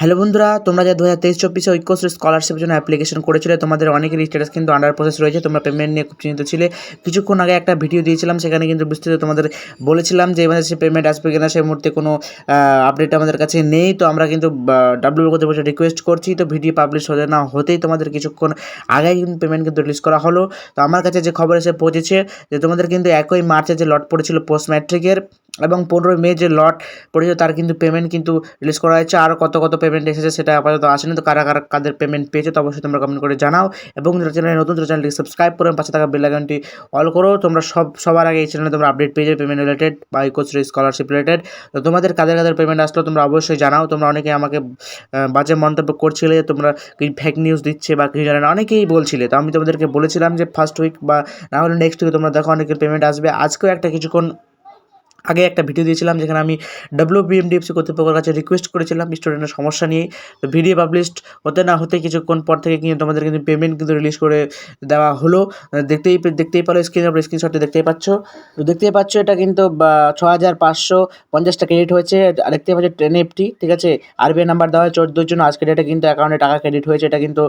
Hello বন্ধুরা, তোমরা যে দু হাজার তেইশ চব্বিশে ঐক্যশ্রী স্কলারশিপের জন্য অ্যাপ্লিকেশন করেছিলে, তোমাদের অনেকেরই স্ট্যাটাস কিন্তু আন্ডার প্রসেস রয়েছে, তোমরা পেমেন্ট নিয়ে খুব চিন্তিত ছিলে। কিছুক্ষণ আগে একটা ভিডিও দিয়েছিলাম, সেখানে কিন্তু বিস্তৃত তোমাদের বলেছিলাম যে এবার সে পেমেন্ট আসবে কিনা সেই মুহূর্তে কোনো আপডেট আমাদের কাছে নেই। তো আমরা কিন্তু ডাব্লিউ করতে বসে রিকোয়েস্ট করছি, তো ভিডিও পাবলিশ হতে না হতেই তোমাদের কিছুক্ষণ আগেই কিন্তু পেমেন্ট কিন্তু রিলিজ করা হলো। তো আমার কাছে যে খবর এসে পৌঁছেছে, যে তোমাদের কিন্তু একই মার্চে যে লট পড়েছিল পোস্ট ম্যাট্রিকের এবং পনেরোই মে যে লট পড়েছে তার কিন্তু পেমেন্ট কিন্তু রিলিজ করা হয়েছে। আর কত কত পেমেন্ট এসেছে সেটা আপাতত আসেনি। তো কারা কারা কাদের পেমেন্ট পেয়েছে, তো অবশ্যই তোমরা কমেন্ট করে জানাও। এবং যারা চ্যানেলে নতুন তো চ্যানেলটি সাবস্ক্রাইব করে পাশে থাকা বেল আইকনটি অল করো। তোমরা সব, সবার আগে এই চ্যানেলে তোমরা আপডেট পেয়ে যাবে পেমেন্ট রিলেটেড বা ইকোশ্রী স্কলারশিপ রিলেটেড তো তোমাদের কাদের কাদের পেমেন্ট আসলো, তোমরা অবশ্যই জানাও। তোমরা অনেকে আমাকে বাজে মন্তব্য করছিলে, তোমরা কি ফেক নিউজ দিচ্ছে বা কিছু জানে না, অনেকেই বলছিলে। তো আমি তোমাদেরকে বলেছিলাম যে ফার্স্ট উইক বা না হলে নেক্সট উইকে তোমরা দেখো, অনেকের পেমেন্ট আসবে। আজকেও একটা কিছুক্ষণ আগে একটা ভিডিও দিয়েছিলাম যেখানে আমি ডাব্লিউ বিএমডিএফসি কর্তৃপক্ষের কাছে রিকোয়েস্ট করেছিলাম স্টুডেন্টের সমস্যা নিয়ে। তো ভিডিও পাবলিশড হতে না হতে কিছুক্ষণ পর থেকে কিন্তু তোমাদের কিন্তু পেমেন্ট কিন্তু রিলিজ করে দেওয়া হলো। দেখতেই দেখতেই পারো স্ক্রিন উপর স্ক্রিনশটটি দেখতেই পাচ্ছ। তো দেখতেই পাচ্ছ এটা কিন্তু ছ হাজার পাঁচশো পঞ্চাশটা ক্রেডিট হয়েছে। আর দেখতেই পাচ্ছ টেন এফটি ঠিক আছে? আরবিআই নাম্বার দেওয়া হয় চোদ্দোর জন্য। আজকে ডেটে কিন্তু অ্যাকাউন্টে টাকা ক্রেডিট হয়েছে। এটা কিন্তু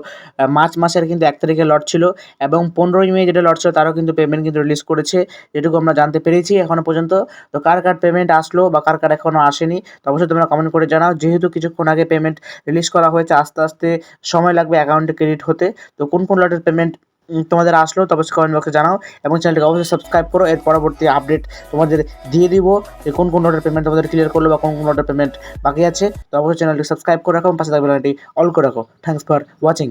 মার্চ মাসের কিন্তু এক তারিখে লট ছিল। এবং পনেরোই মে যেটা লট ছিল, তারও কিন্তু পেমেন্ট কিন্তু রিলিজ করেছে। যেটুকু আমরা জানতে পেরেছি এখনও পর্যন্ত। তো কার কার পেমেন্ট আসলো বা কার কার এখনও আসেনি, তো অবশ্যই তোমরা কমেন্ট করে জানাও। যেহেতু কিছুক্ষণ আগে পেমেন্ট রিলিজ করা হয়েছে, আস্তে আস্তে সময় লাগবে অ্যাকাউন্টে ক্রেডিট হতে। তো কোন কোন লটের পেমেন্ট তোমাদের আসলো, তো অবশ্যই কমেন্ট বক্সে জানাও এবং চ্যানেলটিকে অবশ্যই সাবস্ক্রাইব করো। এর পরবর্তী আপডেট তোমাদের দিয়ে দিব যে কোন কোন লটের পেমেন্ট তোমাদের ক্লিয়ার করল বা কোন কোন লটের পেমেন্ট বাকি আছে। তো অবশ্যই চ্যানেলটি সাবস্ক্রাইব করে রাখো পাশে থাকবে অল করে রাখো। Thanks for watching